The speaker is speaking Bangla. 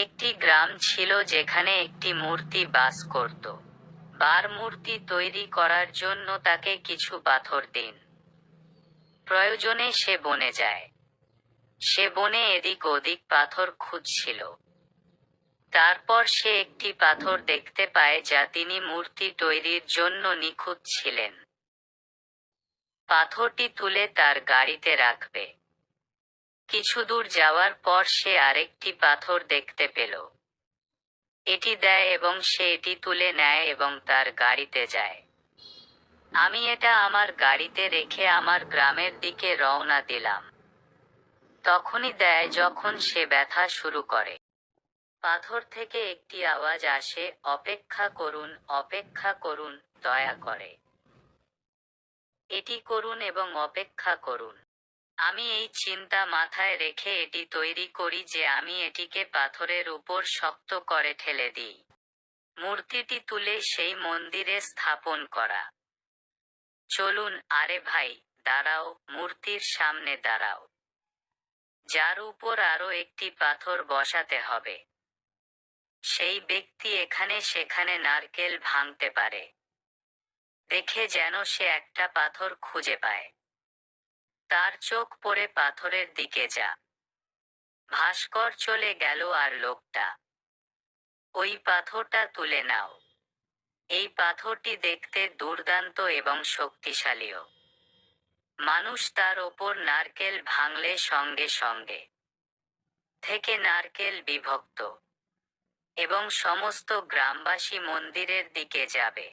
একটি গ্রাম ছিল যেখানে একটি মূর্তি বাস করত। বার মূর্তি তৈরি করার জন্য তাকে কিছু পাথর দিন। প্রয়োজনে সে বনে যায়। সে বনে এদিক ওদিক পাথর খুঁজছিল। তারপর সে একটি পাথর দেখতে পায় যা তিনি মূর্তি তৈরির জন্য নিখুঁত ছিলেন। পাথরটি তুলে তার গাড়িতে রাখবে। কিছু দূর যাওয়ার পর সে আরেকটি পাথর দেখতে পেল। এটি দেয় এবং সে এটি তুলে নেয় এবং তার গাড়িতে যায়। আমি এটা আমার গাড়িতে রেখে আমার গ্রামের দিকে রওনা দিলাম। তখনই দেয় যখন সে ব্যথা শুরু করে। পাথর থেকে একটি আওয়াজ আসে, অপেক্ষা করুন অপেক্ষা করুন, দয়া করে। এটি করুন এবং অপেক্ষা করুন। আমি এই চিন্তা মাথায় রেখে এটি তৈরি করি যে আমি এটিকে পাথরের উপর শক্ত করে ঠেলে দিই। মূর্তিটি তুলে সেই মন্দিরে স্থাপন করা। চলুন আরে ভাই, দাঁড়াও, মূর্তির সামনে দাঁড়াও। যার উপর আরও একটি পাথর বসাতে হবে। সেই ব্যক্তি এখানে সেখানে নারকেল ভাঙতে পারে। দেখে যেন সে একটা পাথর খুঁজে পায়। তার চোখ পড়ে পাথরের দিকে যা। ভাস্কর চলে গেল আর লোকটা। ওই পাথরটা তুলে নাও। এই পাথরটি দেখতে দুর্দান্ত এবং শক্তিশালীও। মানুষ তার ওপর নারকেল ভাঙলে সঙ্গে সঙ্গে থেকে নারকেল বিভক্ত এবং সমস্ত গ্রামবাসী মন্দিরের দিকে যাবে।